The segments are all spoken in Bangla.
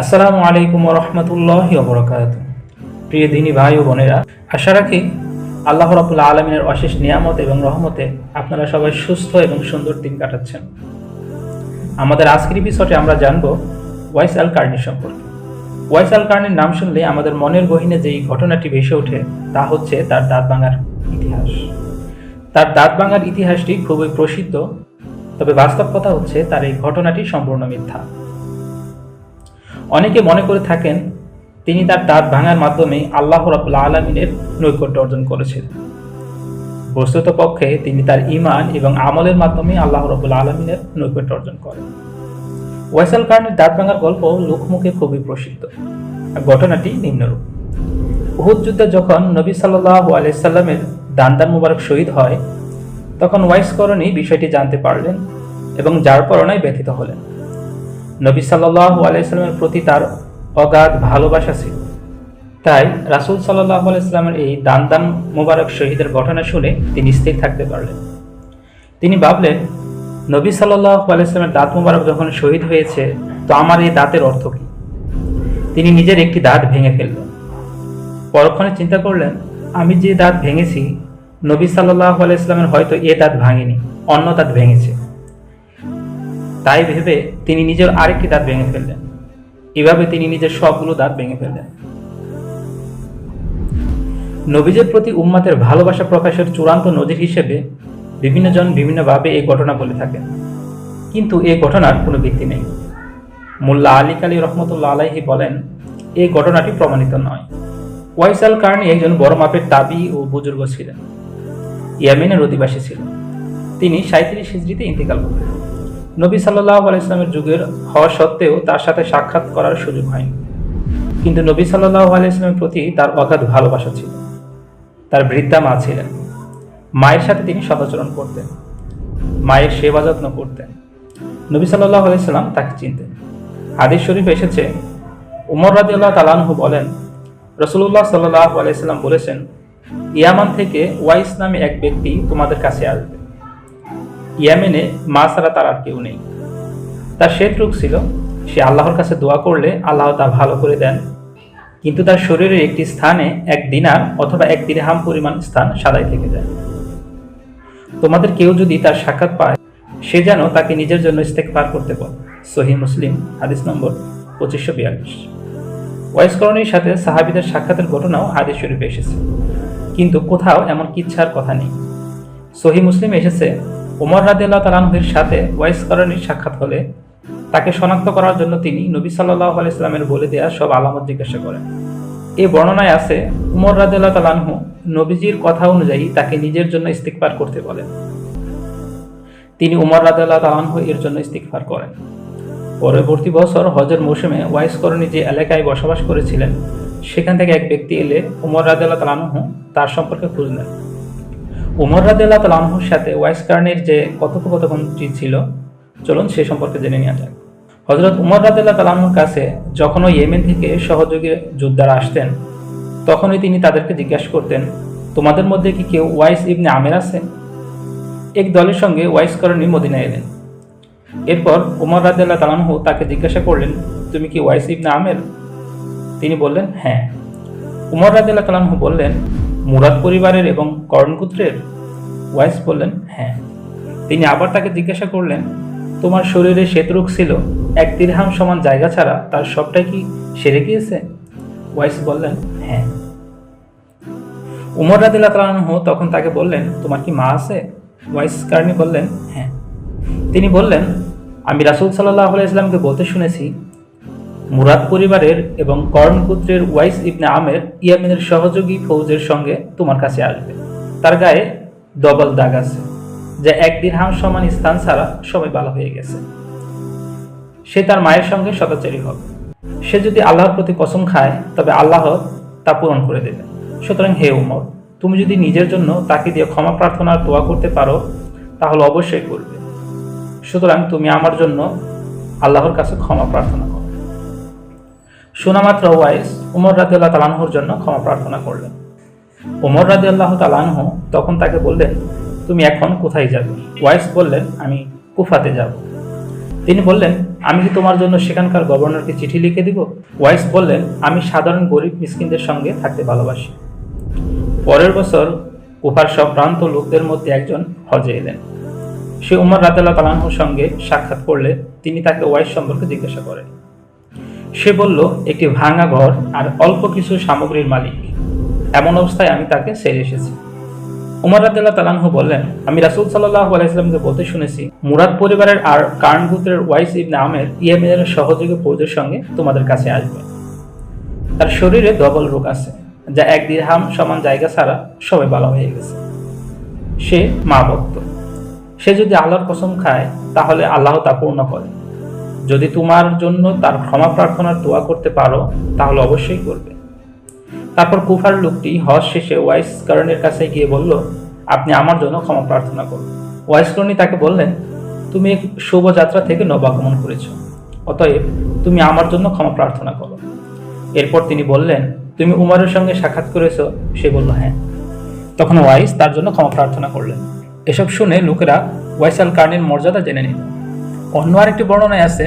আসসালামু আলাইকুম রহমতুল্লাহ বরকাত প্রিয় দিনী ভাই ও বোনেরা, আশা রাখি আল্লাহ রাবুল্লাহ আলমিনের অশেষ নিয়ামত এবং রহমতে আপনারা সবাই সুস্থ এবং সুন্দর দিন কাটাচ্ছেন। আমাদের আজকের এপিসোডে আমরা জানব ওয়াইস আল কার্নি সম্পর্কে। ওয়াইস আল কার্নির নাম শুনলে আমাদের মনের গহিনে যেই ঘটনাটি ভেসে ওঠে, তা হচ্ছে তার দাঁত ভাঙার ইতিহাস। তার দাঁত ভাঙার ইতিহাসটি খুবই প্রসিদ্ধ, তবে বাস্তব কথা হচ্ছে তার এই ঘটনাটি সম্পূর্ণ মিথ্যা। অনেকে মনে করে থাকেন তিনি তার দাঁত ভাঙার মাধ্যমে আল্লাহ রাবুল আলমিনের নৈকট্য অর্জন করেছেন। বস্তুত পক্ষে তিনি তার ইমান এবং আমলের মাধ্যমে আল্লাহ রবুল আলমিনের নৈকট্য অর্জন করেন। ওয়াইসাল কারণের দাঁত ভাঙার গল্প লোকমুখে খুবই প্রসিদ্ধ। ঘটনাটি নিম্নরূপ। উহুদ যুদ্ধে যখন নবী সাল্লাহ আলাইসাল্লামের দান দান মুবারক শহীদ হয়, তখন ওয়াইস করণী বিষয়টি জানতে পারলেন এবং যার পরনায় ব্যথিত হলেন। নবী সাল্লাহ আলাইস্লামের প্রতি তার অগাধ ভালোবাসা ছিল। তাই রাসুল সাল্লাহ আলাইস্লামের এই দান দান মোবারক শহীদের ঘটনা শুনে তিনি স্থির থাকতে পারলেন। তিনি ভাবলেন, নবী সাল্লাহ আলাইস্লামের দাঁত মোবারক যখন শহীদ হয়েছে, তো আমার এই দাঁতের অর্থ কী? তিনি নিজের একটি দাঁত ভেঙে ফেললেন। পরক্ষণে চিন্তা করলেন, আমি যে দাঁত ভেঙেছি, নবী সাল্লাহ আলাইস্লামের হয়তো এ দাঁত ভাঙেনি, অন্য দাঁত ভেঙেছে। তাই ভেবে তিনি নিজের আরেকটি দাঁত ভেঙে ফেললেন। এভাবে তিনি নিজের সবগুলো দাঁত ভেঙে ফেললেন। নবীজের প্রতি উম্মাতের ভালোবাসা প্রকাশের চূড়ান্ত নজির হিসেবে বিভিন্ন জন বিভিন্নভাবে এই ঘটনা বলে থাকেন। কিন্তু এই ঘটনার কোনো ভিত্তি নেই। মোল্লা আলী কালী রহমতুল্লাহ আলাইহি বলেন এই ঘটনাটি প্রমাণিত নয়। ওয়াইসাল কারণে একজন বড় মাপের তাবি ও বুজুর্গ ছিলেন। ইয়ামিনের অধিবাসী ছিলেন। তিনি সাঁত্রিশ হিজড়িতে ইন্তেকাল করেন। নবী সাল্লাহ আলাইসলামের যুগের হওয়া সত্ত্বেও তার সাথে সাক্ষাৎ করার সুযোগ হয়নি। কিন্তু নবী সাল্লাহ আলাইসলামের প্রতি তার অগাধ ভালোবাসা ছিল। তার বৃদ্ধা মা ছিলেন। মায়ের সাথে তিনি সদাচরণ করতেন। মায়ের সেবা যত্ন করতেন। নবী সাল্লাহ আলাইসাল্লাম তাকে চিনতেন। হাদিস শরীফ এসেছে, উমর রাদিউল্লাহ তালানহু বলেন রসুল্লাহ সাল্লাহ আলাইসাল্লাম বলেছেন, ইয়ামান থেকে ওয়াইস নামে এক ব্যক্তি তোমাদের কাছে আসবে। ইয়ামেনে মা ছাড়া তার আর কেউ নেই। তার শ্বেত রোগ ছিল, সে আল্লাহর কাছে দোয়া করলে আল্লাহ তা ভালো করে দেন। কিন্তু তার শরীরের একটি স্থানে এক দিনার অথবা এক দিরহাম পরিমাণ স্থান সাদাই থেকে যায়। তোমাদের কেউ যদি তার সাক্ষাৎ পায়, সে যেন তাকে নিজের জন্য ইস্তেকবার করতে বল সহি মুসলিম, হাদিস নম্বর পঁচিশশো বিয়াল্লিশ। ওয়াইসকরণীর সাথে সাহাবিদের সাক্ষাতের ঘটনাও হাদিস শরীফে এসেছে। কিন্তু কোথাও এমন কিচ্ছার কথা নেই। সহি মুসলিম এসেছে ওমর রাদিল্লাহ তালানহের সাথে ওয়াইস করণীর সাক্ষাৎ হলে তাকে শনাক্ত করার জন্য তিনি নবী সাল্লাহ আলাইসলামের বলে দেওয়া সব আলামত জিজ্ঞাসা করেন। এই বর্ণনায় আছে, উমর রাদিল্লাহ তালানহু নবীজির কথা অনুযায়ী তাকে নিজের জন্য ইস্তিকবার করতে বলেন। তিনি উমর রাদিল্লাহ তালানহু এর জন্য ইস্তিকবার করেন। পরবর্তী বছর হজের মৌসুমে ওয়াইস করণী যে এলাকায় বসবাস করেছিলেন, সেখান থেকে এক ব্যক্তি এলে উমর রাদিল্লাহ তালানহু তার সম্পর্কে খোঁজ নেন। উমর রাদিল্লাহ তালানহুর সাথে ওয়াইস কার্নের যে কথোপকথনটি ছিল, চলুন সে সম্পর্কে জেনে নেওয়া যাক। হজরত উমর রাদিল্লাহ তালানহুর কাছে যখনও ইয়েমেন থেকে সহযোগী যোদ্ধারা আসতেন, তখনই তিনি তাদেরকে জিজ্ঞাসা করতেন, তোমাদের মধ্যে কি কেউ ওয়াইস ইবনে আমের আছে? এক দলের সঙ্গে ওয়াইস করণী মদিনা এলেন। এরপর উমর রাদিল্লাহ তালানহু তাকে জিজ্ঞাসা করলেন, তুমি কি ওয়াইস ইবনে আমের? তিনি বললেন হ্যাঁ। উমর রাদিল্লাহ তালানহু বললেন মুরাদ পরিবারের এবং কর্ণকুত্রের ওয়াইস বললেন হ্যাঁ। তিনি আবার তাকে জিজ্ঞাসা করলেন, তোমার শরীরে শ্বেতরোগ ছিল, এক তিরহাম সমান জায়গা ছাড়া তার সবটাই কি সেরে গিয়েছে? ওয়াইস বললেন হ্যাঁ। উমর রাদিল্লা তখন তাকে বললেন, তোমার কি মা আছে? ওয়াইস কার্নি বললেন হ্যাঁ। তিনি বললেন, আমি রাসুল সাল্লাহ ইসলামকে বলতে শুনেছি মুরাদ পরিবারের এবং কর্ণপুত্রের ওয়াইস ইবনে আমের ইয়ামিনের সহযোগী ফৌজের সঙ্গে তোমার কাছে আসবে। তার গায়ে ডবল দাগ আছে, যা এক দিরহাম সমান স্থান ছাড়া সবাই ভালো হয়ে গেছে। সে তার মায়ের সঙ্গে সদাচারী হবে। সে যদি আল্লাহর প্রতি কসম খায়, তবে আল্লাহ তা পূরণ করে দেবে। সুতরাং হে উমর, তুমি যদি নিজের জন্য তাকে দিয়ে ক্ষমা প্রার্থনার দোয়া করতে পারো, তাহলে অবশ্যই করবে। সুতরাং তুমি আমার জন্য আল্লাহর কাছে ক্ষমা প্রার্থনা শোনামাত্র ওয়াইস উমর রাজি আল্লাহ তালানহুর জন্য ক্ষমা প্রার্থনা করলেন। উমর রাজি আল্লাহ তালানহ তখন তাকে বললেন, তুমি এখন কোথায় যাবে? ওয়াইস বললেন, আমি কুফাতে যাব। তিনি বললেন, আমি কি তোমার জন্য সেখানকার গভর্নরকে চিঠি লিখে দিব? ওয়াইস বললেন, আমি সাধারণ গরিব মিসকিনদের সঙ্গে থাকতে ভালোবাসি। পরের বছর কুফার সব প্রান্ত লোকদের মধ্যে একজন হজে এলেন। সে উমর রাদাল্লাহ তালাহুর সঙ্গে সাক্ষাৎ করলে তিনি তাকে ওয়াইস সম্পর্কে জিজ্ঞাসা করেন। সে বলল, একটি ভাঙা ঘর আর অল্প কিছু সামগ্রীর মালিক। এমন অবস্থায় আমি তাকে সেরে এসেছি। উমর রাদিল্লাহ তালানহু বললেন, আমি রাসুল সাল্লাহ আলাইসলামকে বলতে শুনেছি, মুরাদ পরিবারের আর কার্নগুতের ওয়াইস ইবনে আমের ইয়েমেনের সহযোগী পৌজের সঙ্গে তোমাদের কাছে আসবে। তার শরীরে ডবল রোগ আছে, যা এক দিরহাম সমান জায়গা ছাড়া সবাই ভালো হয়ে গেছে। সে মা ভক্ত। সে যদি আল্লাহর কসম খায়, তাহলে আল্লাহ তা পূর্ণ করে। যদি তোমার জন্য তার ক্ষমা প্রার্থনার দোয়া করতে পারো, তাহলে অবশ্যই করবে। তারপর কুফার লোকটি হজ শেষে ওয়াইস কারণের কাছে গিয়ে বলল, আপনি আমার জন্য ক্ষমা প্রার্থনা করুন। ওয়াইস করণী তাকে বললেন, তুমি শুভযাত্রা থেকে নবাগমন করেছ, অতএব তুমি আমার জন্য ক্ষমা প্রার্থনা করো। এরপর তিনি বললেন, তুমি উমারের সঙ্গে সাক্ষাৎ করেছ? সে বলল হ্যাঁ। তখন ওয়াইস তার জন্য ক্ষমা প্রার্থনা করলেন। এসব শুনে লোকেরা ওয়াইস আল কার্নির মর্যাদা জেনে নিল। অন্য আরেকটি বর্ণনায় আছে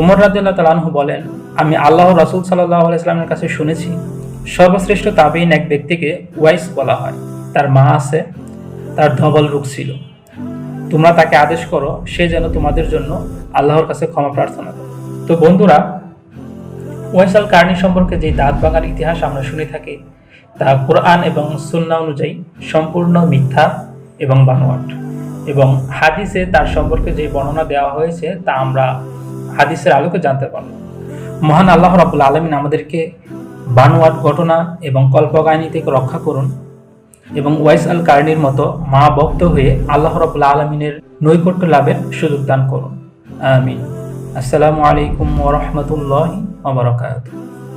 ওমর রাদিল্লাহ তালানহু বলেন, আমি আল্লাহ রাসুল সাল্লাহ ইসলামের কাছে শুনেছি, সর্বশ্রেষ্ঠ তাবিন এক ব্যক্তিকে ওয়াইস বলা হয়। তার মা আছে, তার ধবল রোগ ছিল। তোমরা তাকে আদেশ করো, সে যেন তোমাদের জন্য আল্লাহর কাছে ক্ষমা প্রার্থনা করে। তো বন্ধুরা ওয়াইসাল কার্নি সম্পর্কে যে দাঁত ভাঙার ইতিহাস আমরা শুনে থাকি, তা কোরআন এবং সুন্না অনুযায়ী সম্পূর্ণ মিথ্যা এবং বানোয়াট। এবং হাদিসে তার সম্পর্কে যে বর্ণনা দেওয়া হয়েছে, তা আমরা হাদিসের আলোকে জানতে পারব। মহান আল্লাহ রাবুল আলমিন আমাদেরকে বানোয়াট ঘটনা এবং কল্পকাহিনী থেকে রক্ষা করুন এবং ওয়াইস আল কার্নির মতো মা ভক্ত হয়ে আল্লাহ রাবুল আলমিনের নৈকট্য লাভের সুযোগ দান করুন। আমিন। আসসালামু আলাইকুম ওরহমতুল্লাহ ওবরাকাতুহ